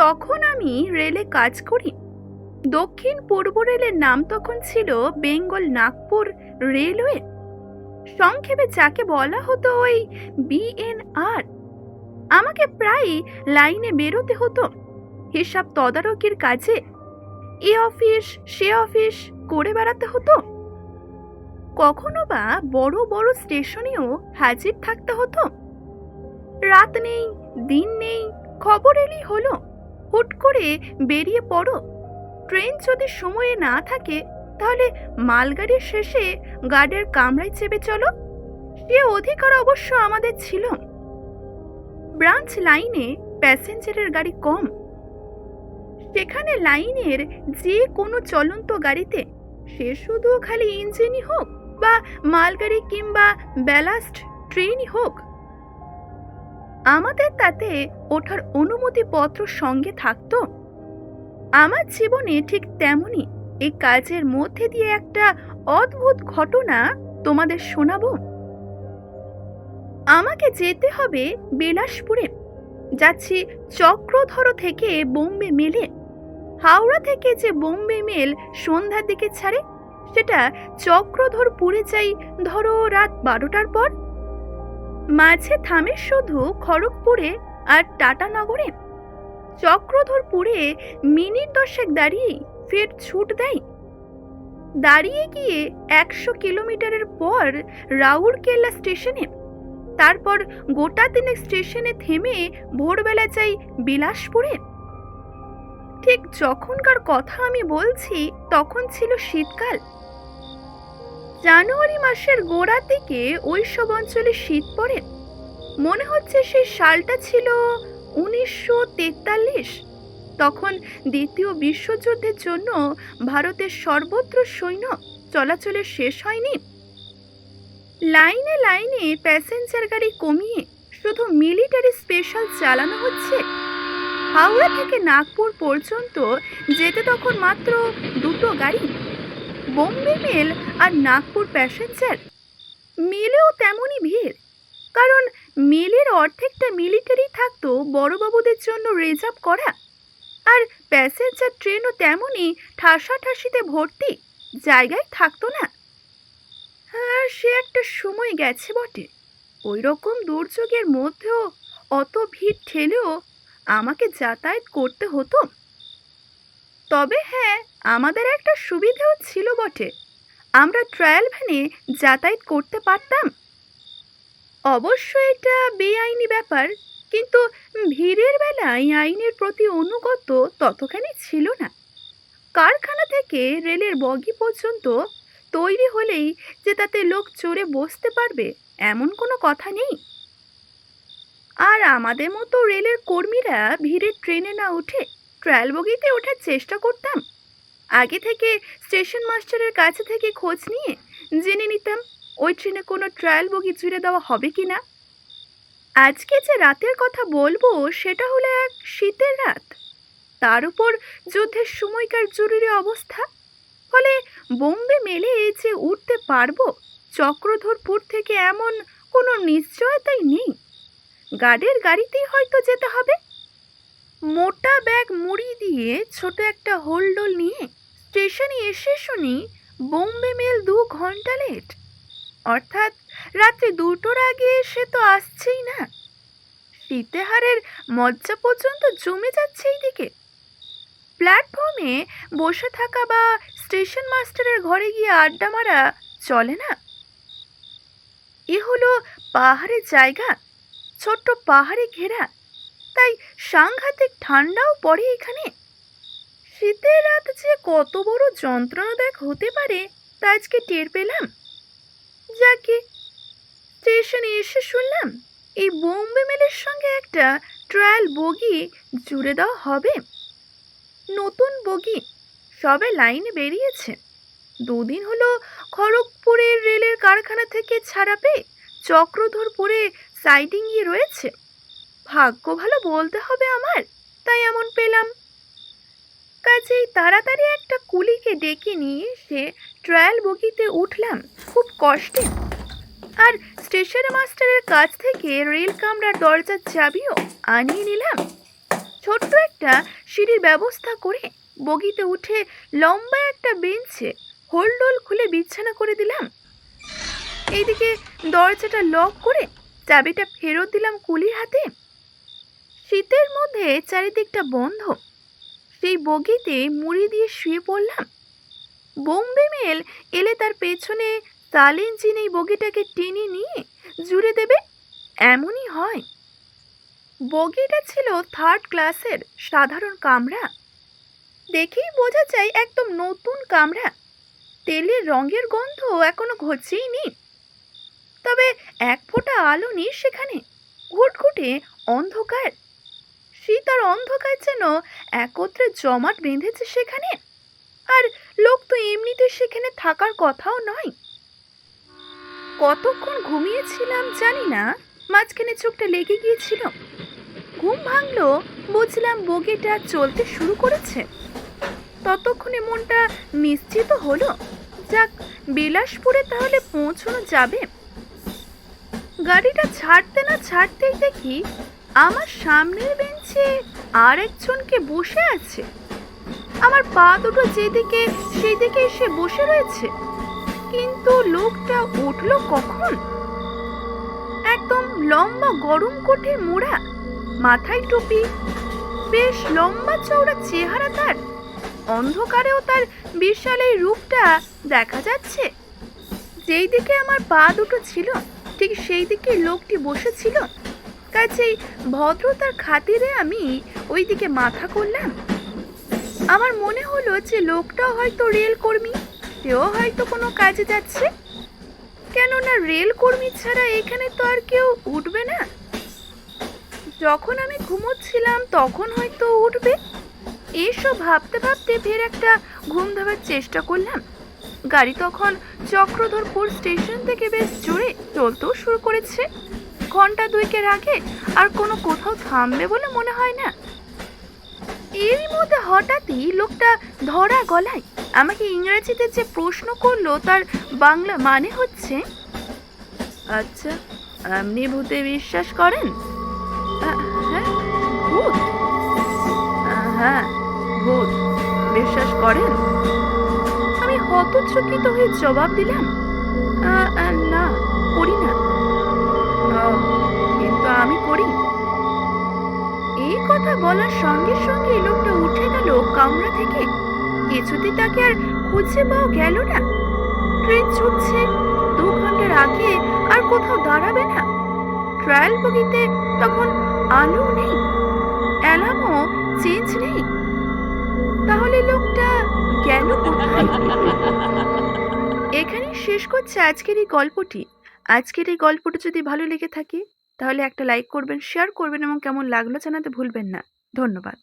তখন আমি রেলে কাজ করি। দক্ষিণ পূর্ব রেলের নাম তখন ছিল বেঙ্গল নাগপুর রেলওয়ে। সংক্ষেপে যাকে বলা হতো ওই বিএনআর আমাকে প্রায় লাইনে বেরোতে হতো, হিসাব তদারকির কাজে। এ অফিস, সে অফিস করে বেড়াতে হতো। কখনো বা বড় বড় স্টেশনেও হাজির থাকতে হতো। রাত নেই, দিন নেই, খবর এলেই হলো। হুট করে বেরিয়ে পড়ো। ট্রেন যদি সময়ে না থাকে, তাহলে মালগাড়ির শেষে গার্ডের কামরায় চেপে চলো। সে অধিকার অবশ্য আমাদের ছিল। ব্রাঞ্চ লাইনে প্যাসেঞ্জারের গাড়ি কম। সেখানে লাইনের যে কোনো চলন্ত গাড়িতে, সে শুধু খালি ইঞ্জিনই হোক বা মালগাড়ি কিংবা ব্যালাস্ট ট্রেনই হোক আমাদের তাতে ওঠার অনুমতিপত্র সঙ্গে থাকতো? আমার জীবনে ঠিক তেমনই এই কাজের মধ্যে দিয়ে একটা অদ্ভুত ঘটনা তোমাদের শোনাবো। আমাকে যেতে হবে বিলাসপুরে। যাচ্ছি চক্রধর থেকে বোম্বে মেলে। হাওড়া থেকে যে বোম্বে মেল সন্ধ্যার দিকে ছাড়ে, সেটা চক্রধর চক্রধরপুরে যাই ধরো রাত বারোটার পর। মাঝে থামে শুধু খড়গপুরে আর টাটানগরে। চক্রধরপুরে মিনিট দশেক দাঁড়িয়ে ফের ছুট দেয়। দাঁড়িয়ে গিয়ে একশো কিলোমিটারের পর রাউরকেল্লা স্টেশনে, তারপর গোটা তিনেক স্টেশনে থেমে ভোরবেলা যাই বিলাসপুরে। ঠিক যখনকার কথা আমি বলছি, তখন ছিল শীতকাল। জানুয়ারি মাসের গোড়ার থেকে ওই সব অঞ্চলে শীত পড়ে। মনে হচ্ছে সেই সালটা ছিল উনিশশো তেতাল্লিশ। তখন দ্বিতীয় বিশ্বযুদ্ধের জন্য ভারতের সর্বত্র সৈন্য চলাচলের শেষ হয়নি। লাইনে লাইনে প্যাসেঞ্জার গাড়ি কমিয়ে শুধু মিলিটারি স্পেশাল চালানো হচ্ছে। হাওড়া থেকে নাগপুর পর্যন্ত যেতে তখন মাত্র দুটো গাড়ি। বোম্বে মেল আর নাগপুর প্যাসেঞ্জার, মেলেও তেমনই ভিড়। কারণ মেলের অর্ধেকটা মিলিটারি থাকতো বড়বাবুদের জন্য রিজার্ভ করা। আর প্যাসেঞ্জার ট্রেনও তেমনই ঠাসাঠাসিতে ভর্তি, জায়গায় থাকতো না। হ্যাঁ সে একটা সময় গেছে বটে। ওই রকম দুর্যোগের মধ্যেও অত ভিড় ঠেলেও আমাকে যাতায়াত করতে হতো। তবে হ্যাঁ আমাদের একটা সুবিধেও ছিল বটে। আমরা ট্রায়াল ভ্যানে যাতায়াত করতে পারতাম। অবশ্য এটা বেআইনি ব্যাপার, কিন্তু ভিড়ের বেলায় আইনের প্রতি অনুগত ততখানি ছিল না। কারখানা থেকে রেলের বগি পর্যন্ত তৈরি হলেই যে তাতে লোক চড়ে বসতে পারবে, এমন কোনো কথা নেই। আর আমাদের মতো রেলের কর্মীরা ভিড়ের ট্রেনে না উঠে ট্রায়াল বগিতে ওঠার চেষ্টা করতাম। আগে থেকে স্টেশন মাস্টারের কাছে থেকে খোঁজ নিয়ে জেনে নিতাম, ওই ট্রেনে কোনো ট্রায়াল বগি জুড়ে দেওয়া হবে কি না আজকে যে রাতের কথা বলব, সেটা হলো এক শীতের রাত। তার উপর যুদ্ধের সময়কার জরুরি অবস্থা। ফলে বোম্বে মেলে যে উঠতে পারব, চক্রধরপুর থেকে এমন কোনো নিশ্চয়তাই নেই। গার্ডের গাড়িতেই হয়তো যেতে হবে। মোটা ব্যাগ মুড়ি দিয়ে ছোট একটা হোলডোল নিয়ে স্টেশনে এসে শুনি, বোম্বে মেল দু ঘণ্টা লেট। অর্থাৎ রাত্রি দুটোর আগে সে তো আসছেই না। শীতেহারের মজ্জা পর্যন্ত জমে যাচ্ছে এইদিকে। প্ল্যাটফর্মে বসে থাকা বা স্টেশন মাস্টারের ঘরে গিয়ে আড্ডা মারা চলে না। এ হলো পাহাড়ের জায়গা, ছোট্ট পাহাড়ে ঘেরা। তাই সাংঘাতিক ঠান্ডাও পড়ে এখানে। শীতের রাত যে কত বড় যন্ত্রণাদায়ক হতে পারে, তা আজকে টের পেলাম। যাকে স্টেশনে এসে শুনলাম, এই বোম্বে মেলের সঙ্গে একটা ট্রায়াল বগি জুড়ে দেওয়া হবে। নতুন বগি সবে লাইনে বেরিয়েছে। দুদিন হলো খড়গপুরের রেলের কারখানা থেকে ছাড়া পেয়ে চক্রধরপুরে সাইডিংয়ে রয়েছে। ভাগ্য ভালো বলতে হবে আমার, তাই এমন পেলাম। কাজেই তাড়াতাড়ি একটা কুলিকে ডেকে নিয়ে এসে ট্রায়াল বগিতে উঠলাম খুব কষ্টে। আর স্টেশন মাস্টারের কাছ থেকে রেল কামরার দরজার চাবিও আনিয়ে নিলাম। ছোট্ট একটা সিঁড়ির ব্যবস্থা করে বগিতে উঠে লম্বা একটা বেঞ্চে হোলডোল খুলে বিছানা করে দিলাম। এইদিকে দরজাটা লক করে চাবিটা ফেরত দিলাম কুলির হাতে। শীতের মধ্যে চারিদিকটা বন্ধ। সেই বগিতে মুড়ি দিয়ে শুয়ে পড়লাম। বোম্বে মেল এলে তার পেছনে তাল ইঞ্জিন এই বগিটাকে টেনে নিয়ে জুড়ে দেবে, এমনই হয়। বগিটা ছিল থার্ড ক্লাসের সাধারণ কামরা। দেখেই বোঝা যায় একদম নতুন কামরা। তেলের রঙের গন্ধ এখনও ঘুচেই নি। তবে এক ফোঁটা আলো নেই সেখানে। ঘুটঘুটে অন্ধকার। শীত আর অন্ধকার যেন একত্রে জমাট বেঁধেছে সেখানে। আর লোক তো এমনিতে সেখানে থাকার কথাও নয়। কতক্ষণ ঘুমিয়েছিলাম জানি না, মাঝখানে চোখটা লেগে গিয়েছিল। ঘুম ভাঙলো, বুঝলাম বগিটা চলতে শুরু করেছে। ততক্ষণে মনটা নিশ্চিত হলো, যাক, বিলাসপুরে তাহলে পৌঁছানো যাবে। গাড়িটা ছাড়তে না ছাড়তেই দেখি আমার সামনের বেঞ্চে আর একজনকে বসে আছে। আমার পা দুটো যেদিকে সেই দিকে এসে বসে রয়েছে। কিন্তু লোকটা উঠল কখন? একদম লম্বা গরম কোটে মোড়া, মাথায় টুপি, বেশ লম্বা চওড়া চেহারা তার। অন্ধকারেও তার বিশাল এই রূপটা দেখা যাচ্ছে। যেই দিকে আমার পা দুটো ছিল, ঠিক সেই দিকে লোকটি বসেছিল। কাছেই ভদ্রতার খাতিরে আমি ওই দিকে মাথা করলাম। আমার মনে হলো যে লোকটাও হয়তো রেল কর্মী সেও হয়তো কোনো কাজে যাচ্ছে। কেননা রেল কর্মী ছাড়া এখানে তো আর কেউ উঠবে না। যখন আমি ঘুমোচ্ছিলাম, তখন হয়তো উঠবে। এইসব ভাবতে ভাবতে ফের একটা ঘুম ধরার চেষ্টা করলাম। গাড়ি তখন চক্রধরপুর স্টেশন থেকে বেশ জোরে চলতেও শুরু করেছে। ঘণ্টা দুইকের আগে আর কোনো কোথাও থামবে বলে মনে হয় না। এরই মধ্যে হঠাৎই লোকটা ধরা গলায় আমাকে ইংরেজিতে যে প্রশ্ন করল তার বাংলা মানে হচ্ছে আচ্ছা আপনি ভূতে বিশ্বাস করেন? হ্যাঁ ভূত। হ্যাঁ ভূত বিশ্বাস করেন। আমি হতচকিত হয়ে জবাব দিলাম "আ, আ, না করি না। "ও, কিন্তু আমি করি। এই কথা বলার সঙ্গে সঙ্গে লোকটা উঠে গেল কামরা থেকে। কিছুতেই তাকে আর খুঁজে পাওয়া গেল না। ট্রেন ছুটছে, দু ঘণ্টার আগে আর কোথাও দাঁড়াবে না। ট্রায়াল বগিতে তখন আলো নেই, অ্যালার্মও চেঞ্জ নেই। তাহলে লোকটা গেল কোথায়? এখানেই শেষ করছে আজকের এই গল্পটি। আজকের এই গল্পটি যদি ভালো লেগে থাকে, তাহলে একটা লাইক করবেন শেয়ার করবেন এবং কেমন লাগল জানাতে ভুলবেন না। ধন্যবাদ।